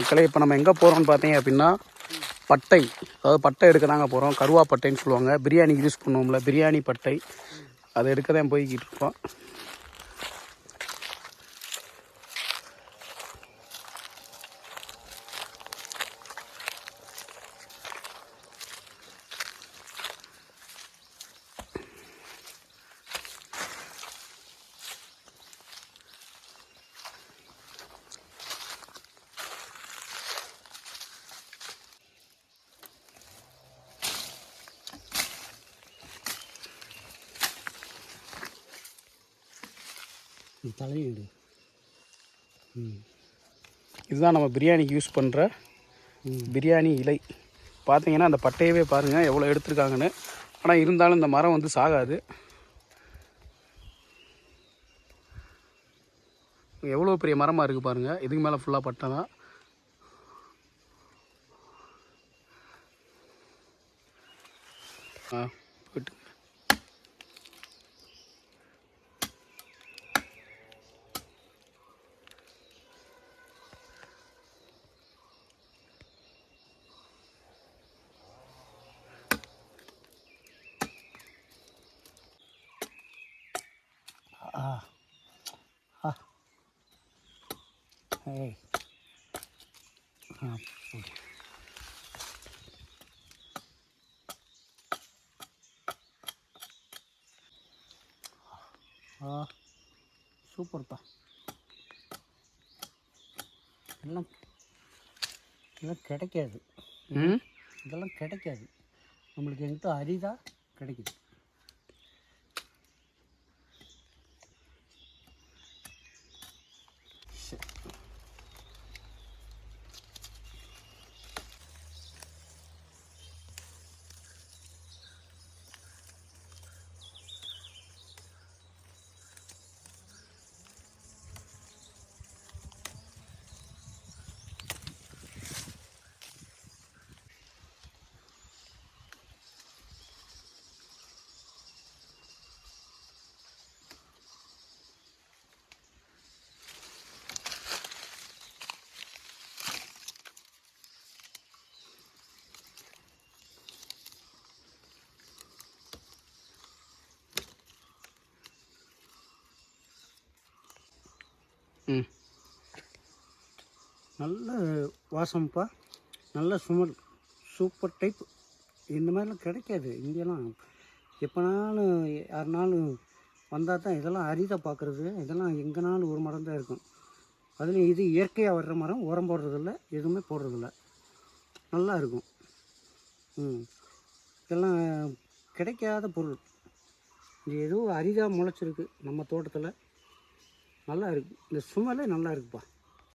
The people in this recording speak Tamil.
மக்களே இப்போ நம்ம எங்கே போகிறோம்னு பார்த்தீங்க அப்படின்னா பட்டை. அதாவது பட்டை எடுக்க தாங்க போகிறோம் கருவா பட்டைன்னு சொல்லுவாங்க. பிரியாணிக்கு யூஸ் பண்ணுவோம்ல பிரியாணி பட்டை. அதை எடுக்க தான் போய்கிட்டு இருக்கோம். தலையீடு இதுதான் நம்ம பிரியாணிக்கு யூஸ் பண்ணுற பிரியாணி இலை. பார்த்தீங்கன்னா அந்த பட்டையவே பாருங்கள் எவ்வளோ எடுத்திருக்காங்கன்னு. ஆனால் இருந்தாலும் இந்த மரம் வந்து சாகாது. எவ்வளோ பெரிய மரமாக இருக்குது பாருங்கள் இதுக்கு மேலே ஃபுல்லாக பட்டை தான். ஆ போயிட்டு. ஏய் ஆ சூப்பர்ப்பா எல்லாம் இதெல்லாம் கிடைக்காது. ம்? இதெல்லாம் கிடைக்காது. நம்மளுக்கு எங்கிட்ட அரிதா கிடைக்குது. ம். நல்ல வாசம்ப்பா. நல்ல சுமல். Super type. இந்த மாதிரிலாம் கிடைக்காது. இங்கெல்லாம் எப்போனாலும் யாருனாலும் வந்தால் தான் இதெல்லாம் அரிதாக பார்க்குறது. இதெல்லாம் எங்கேனாலும் ஒரு மரம் தான் இருக்கும். அதுலேயும் இது இயற்கையாக வர்ற மரம். உரம் போடுறதில்ல. எதுவுமே போடுறதில்ல. நல்லா இருக்கும். ம். இதெல்லாம் கிடைக்காத பொருள். இது ஏதோ அரிதாக முளைச்சிருக்கு நம்ம தோட்டத்தில். நல்லா இருக்குது இந்த சுமலே நல்லா இருக்குப்பா.